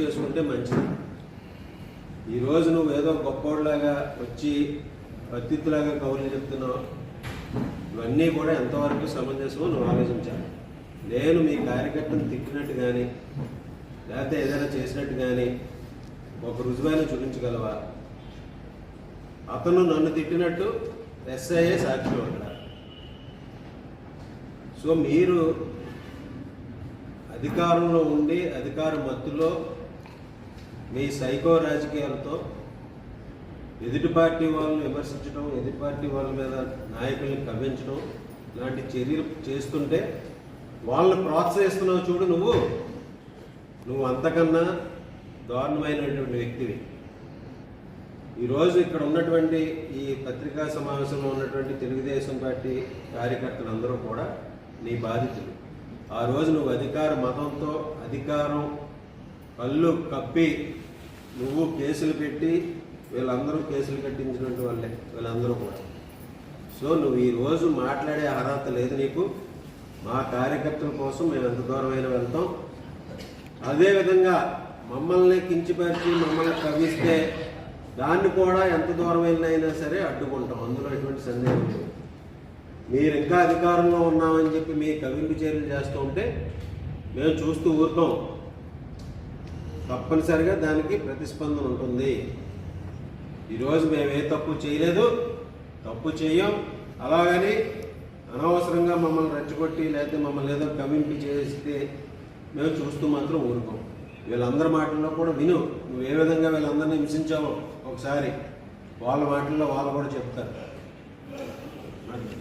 చేసుకుంటే మంచిది. ఈరోజు నువ్వు ఏదో గొప్పోడిలాగా వచ్చి అతిథిలాగా కౌరులు చెప్తున్నావు. ఇవన్నీ కూడా ఎంతవరకు సమంజసమో నువ్వు ఆలోచించాలి. నేను మీ కార్యకర్తను తిట్టినట్టు కానీ లేకపోతే ఏదైనా చేసినట్టు కానీ ఒక రుజువైన చూపించగలవా? అతను నన్ను తిట్టినట్టు ఎస్ఐఏ సాక్షి అక్కడ సో మీరు అధికారంలో ఉండి అధికార మత్తులో మీ సైకో రాజకీయాలతో ఎదుటి పార్టీ వాళ్ళని విమర్శించడం ఎదుటి పార్టీ వాళ్ళ మీద నాయకుల్ని కవ్వించడం ఇలాంటి చర్యలు చేస్తుంటే వాళ్ళని ప్రోత్సహిస్తున్నావు చూడు నువ్వు. నువ్వు అంతకన్నా దారుణమైనటువంటి వ్యక్తివి. ఈరోజు ఇక్కడ ఉన్నటువంటి ఈ పత్రికా సమావేశంలో ఉన్నటువంటి తెలుగుదేశం పార్టీ కార్యకర్తలందరూ కూడా నీ బాధితులు. ఆ రోజు నువ్వు అధికార మతంతో అధికారం కళ్ళు కప్పి నువ్వు కేసులు పెట్టి వీళ్ళందరూ కేసులు కట్టించినట్టు వాళ్ళే వీళ్ళందరూ కూడా. సో నువ్వు ఈ రోజు మాట్లాడే అర్హత లేదు నీకు. మా కార్యకర్తల కోసం మేము ఎంత దూరమైన వెళ్తాం. అదేవిధంగా మమ్మల్ని కించిపరిచి మమ్మల్ని కవిస్తే దాన్ని కూడా ఎంత దూరం వెళ్ళినైనా సరే అడ్డుకుంటాం. అందులో ఎటువంటి సందేహం లేదు. మీరు ఇంకా అధికారంలో ఉన్నామని చెప్పి మీ కవింపు చర్యలు చేస్తూ ఉంటే మేము చూస్తూ ఊరుతాం తప్పనిసరిగా దానికి ప్రతిస్పందన ఉంటుంది. ఈరోజు మేము ఏ తప్పు చేయలేదు. తప్పు చేయం. అలాగని అనవసరంగా మమ్మల్ని రెచ్చగొట్టి లేకపోతే మమ్మల్ని ఏదో కవింపు చేస్తే మేము చూస్తూ మాత్రం ఊరుకోం. వీళ్ళందరి మాటల్లో కూడా విను. నువ్వు ఏ విధంగా వీళ్ళందరినీ హింసించావో ఒకసారి వాళ్ళ మాటల్లో వాళ్ళు కూడా చెప్తారు.